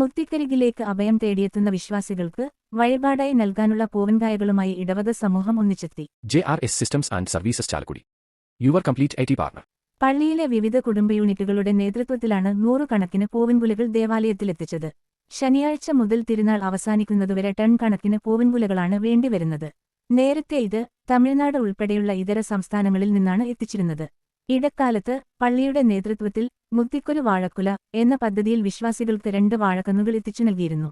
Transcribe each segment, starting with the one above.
മുത്തിക്കരികിലേക്ക് അഭയം തേടിയെത്തുന്ന വിശ്വാസികൾക്ക് വഴിപാടായി നൽകാനുള്ള പൂവൻകായകളുമായി ഇടവക സമൂഹം ഒന്നിച്ചെത്തി. J R S systems and services Chalakudy. Your complete I T partner പള്ളിയിലെ വിവിധ കുടുംബ യൂണിറ്റുകളുടെ നേതൃത്വത്തിലാണ് നൂറുകണക്കിന് പൂവൻകുലകൾ ദേവാലയത്തിലെത്തിച്ചത്. ശനിയാഴ്ച മുതൽ തിരുനാൾ അവസാനിക്കുന്നതുവരെ ടൺ കണക്കിന് പൂവൻകുലകളാണ് വേണ്ടിവരുന്നത്. നേരത്തെ ഇത് തമിഴ്നാട് ഉൾപ്പെടെയുള്ള ഇതര സംസ്ഥാനങ്ങളിൽ നിന്നാണ് എത്തിച്ചിരുന്നത്. ഇടക്കാലത്ത് പള്ളിയുടെ നേതൃത്വത്തിൽ മുത്തിക്കൊരു വാഴക്കുല എന്ന പദ്ധതിയിൽ വിശ്വാസികൾക്ക് രണ്ട് വാഴക്കന്നുകൾ എത്തിച്ചു നൽകിയിരുന്നു.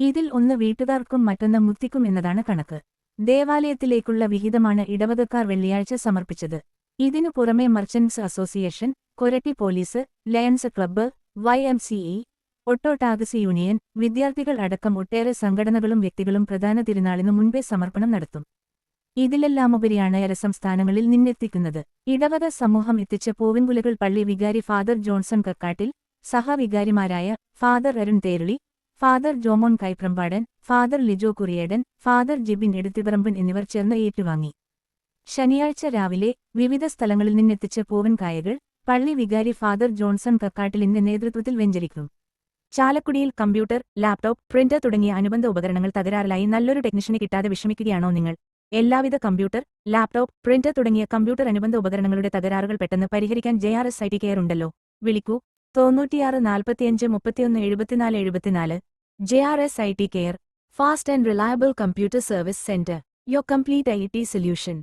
ഇതിൽ ഒന്ന് വീട്ടുകാർക്കും മറ്റൊന്ന് മുത്തിക്കും എന്നതാണ് കണക്ക്. ദേവാലയത്തിലേക്കുള്ള വിഹിതമാണ് ഇടവകക്കാർ വെള്ളിയാഴ്ച സമർപ്പിച്ചത്. ഇതിനു പുറമെ merchants association Koratty police lions club Y M C E auto union വിദ്യാർത്ഥികൾ അടക്കം ഒട്ടേറെ സംഘടനകളും വ്യക്തികളും പ്രധാന തിരുനാളിനു മുൻപേ സമർപ്പണം നടത്തും. ഇതിലെല്ലാമുപരിയാണ് അരസംസ്ഥാനങ്ങളിൽ നിന്നെത്തിക്കുന്നത്. ഇടവക സമൂഹം എത്തിച്ച പൂവിൻകുലകൾ പള്ളി വികാരി father Johnson Kakkattil സഹവികാരിമാരായ father Arun Therali father Jomon Kaiprampadan father Lijo Kuriyedan father Jibin Eduthiparamban എന്നിവർ ചേർന്ന് ഏറ്റുവാങ്ങി. ശനിയാഴ്ച രാവിലെ വിവിധ സ്ഥലങ്ങളിൽ നിന്നെത്തിച്ച പൂവൻകായകൾ പള്ളി വികാരി ഫാദർ ജോൺസൺ കക്കാട്ടിലിന്റെ നേതൃത്വത്തിൽ വെഞ്ചരിക്കും. ചാലക്കുടിയിൽ കമ്പ്യൂട്ടർ ലാപ്ടോപ്പ് പ്രിന്റർ തുടങ്ങിയ അനുബന്ധ ഉപകരണങ്ങൾ തകരാറിലായി നല്ലൊരു ടെക്നീഷ്യനെ കിട്ടാതെ വിഷമിക്കുകയാണോ നിങ്ങൾ? എല്ലാവിധ കമ്പ്യൂട്ടർ ലാപ്ടോപ്പ് പ്രിന്റർ തുടങ്ങിയ കമ്പ്യൂട്ടർ അനുബന്ധ ഉപകരണങ്ങളുടെ തകരാറുകൾ പെട്ടെന്ന് പരിഹരിക്കാൻ J R S I T care ഉണ്ടല്ലോ. വിളിക്കൂ. തൊണ്ണൂറ്റിയാറ് നാൽപ്പത്തിയഞ്ച് മുപ്പത്തിയൊന്ന് എഴുപത്തിനാല് എഴുപത്തിനാല്. J R S I T care fast and reliable computer service centre your complete I T solution